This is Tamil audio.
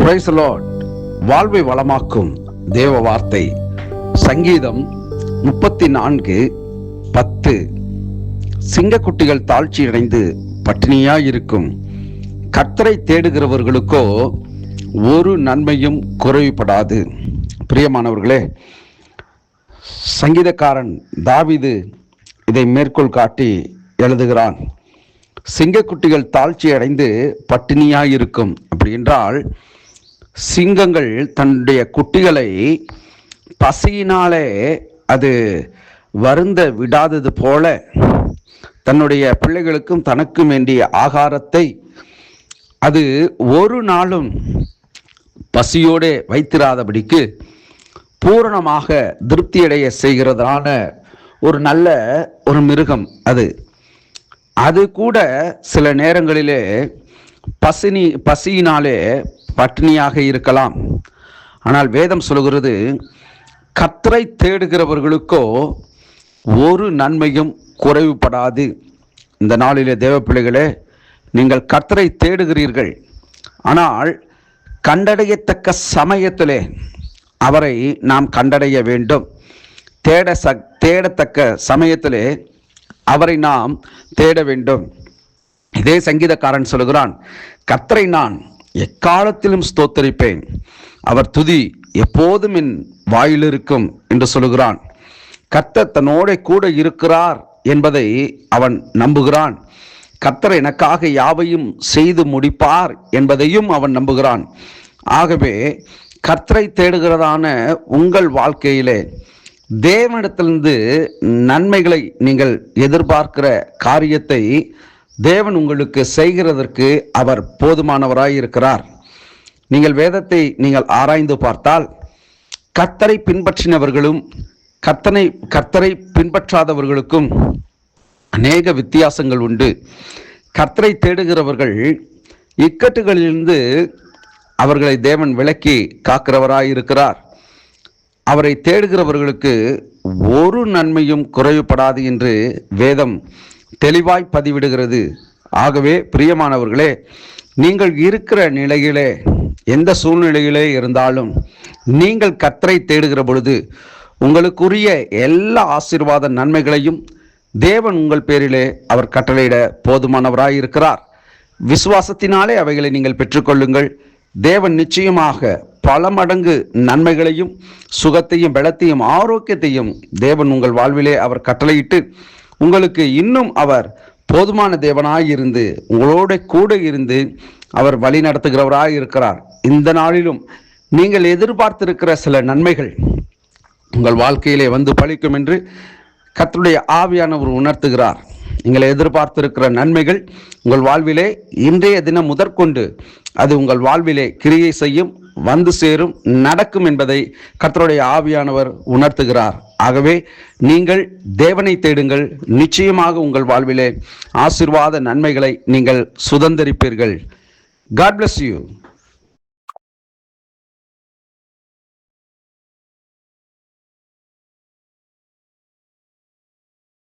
பிரைஸ் லார்ட் வாழ்வை வளமாக்கும் தேவ வார்த்தை. சங்கீதம் முப்பத்தி நான்கு பத்து. சிங்கக்குட்டிகள் தாழ்ச்சி அடைந்து பட்டினியாயிருக்கும். கர்த்தரை தேடுகிறவர்களுக்கோ ஒரு நன்மையும் குறைவுபடாது. பிரியமானவர்களே சங்கீதக்காரன் தாவிது இதை மேற்கோள் காட்டி எழுதுகிறான். சிங்கக்குட்டிகள் தாழ்ச்சி அடைந்து பட்டினியாயிருக்கும். அப்படி என்றால் சிங்கங்கள் தன்னுடைய குட்டிகளை பசியினாலே அது வருந்த விடாதது போல தன்னுடைய பிள்ளைகளுக்கும் தனக்கும் வேண்டிய ஆகாரத்தை அது ஒரு நாளும் பசியோடு வைத்திராதபடிக்கு பூரணமாக திருப்தியடைய செய்கிறதான ஒரு நல்ல ஒரு மிருகம் அது. அது கூட சில நேரங்களிலே பசினி பசியினாலே பட்டினியாக இருக்கலாம். ஆனால் வேதம் சொல்கிறது கத்தரை தேடுகிறவர்களுக்கோ ஒரு நன்மையும் குறைவுபடாது. இந்த நாளிலே தேவ பிள்ளைகளே நீங்கள் கத்தரை தேடுகிறீர்கள். ஆனால் கண்டடையத்தக்க சமயத்திலே அவரை நாம் கண்டடைய வேண்டும். தேட ச தேடத்தக்க சமயத்திலே அவரை நாம் தேட வேண்டும். இதே சங்கீதக்காரன் சொல்கிறான் கத்தரை நான் எக்காலத்திலும் ஸ்தோத்தரிப்பேன். அவர் துதி எப்போதும் என் வாயில் இருக்கும் என்று சொல்லுகிறான். கர்த்தர் தன்னோட கூட இருக்கிறார் என்பதை அவன் நம்புகிறான். கர்த்தர் எனக்காக யாவையும் செய்து முடிப்பார் என்பதையும் அவன் நம்புகிறான். ஆகவே கர்த்தரை தேடுகிறதான உங்கள் வாழ்க்கையிலே தேவனிடத்திலிருந்து நன்மைகளை நீங்கள் எதிர்பார்க்கிற காரியத்தை தேவன் உங்களுக்கு செய்கிறதற்கு அவர் போதுமானவராயிருக்கிறார். நீங்கள் வேதத்தை நீங்கள் ஆராய்ந்து பார்த்தால் கத்தரை பின்பற்றினவர்களும் கர்த்தனை கர்த்தரை பின்பற்றாதவர்களுக்கும் அநேக வித்தியாசங்கள் உண்டு. கர்த்தரை தேடுகிறவர்கள் இக்கட்டுகளிலிருந்து அவர்களை தேவன் விலக்கி காக்கிறவராயிருக்கிறார். அவரை தேடுகிறவர்களுக்கு ஒரு நன்மையும் குறைவுபடாது என்று வேதம் தெளிவாய் பதிவிடுகிறது. ஆகவே பிரியமானவர்களே நீங்கள் இருக்கிற நிலையிலே எந்த சூழ்நிலையிலே இருந்தாலும் நீங்கள் கத்தரை தேடுகிற பொழுது உங்களுக்குரிய எல்லா ஆசீர்வாத நன்மைகளையும் தேவன் உங்கள் பேரிலே அவர் கட்டளையிட போதுமானவராய் இருக்கிறார் விசுவாசத்தினாலே அவைகளை நீங்கள் பெற்றுக்கொள்ளுங்கள். தேவன் நிச்சயமாக பல மடங்கு நன்மைகளையும் சுகத்தையும் பலத்தையும் ஆரோக்கியத்தையும் தேவன் உங்கள் வாழ்விலே அவர் கட்டளையிட்டு உங்களுக்கு இன்னும் அவர் போதுமான தேவனாய் இருந்து உங்களோட கூட இருந்து அவர் வழி நடத்துகிறவராக இருக்கிறார். இந்த நாளிலும் நீங்கள் எதிர்பார்த்திருக்கிற சில நன்மைகள் உங்கள் வாழ்க்கையிலே வந்து பழிக்கும் என்று கத்தருடைய ஆவியானவர் உணர்த்துகிறார். நீங்கள் எதிர்பார்த்திருக்கிற நன்மைகள் உங்கள் வாழ்விலே இன்றைய தினம் முதற்கொண்டு அது உங்கள் வாழ்விலே கிரியை செய்யும் வந்து சேரும் நடக்கும் என்பதை கர்த்தருடைய ஆவியானவர் உணர்த்துகிறார். ஆகவே நீங்கள் தேவனை தேடுங்கள் நிச்சயமாக உங்கள் வாழ்விலே ஆசீர்வாத நன்மைகளை நீங்கள் சுதந்தரிப்பீர்கள். God bless you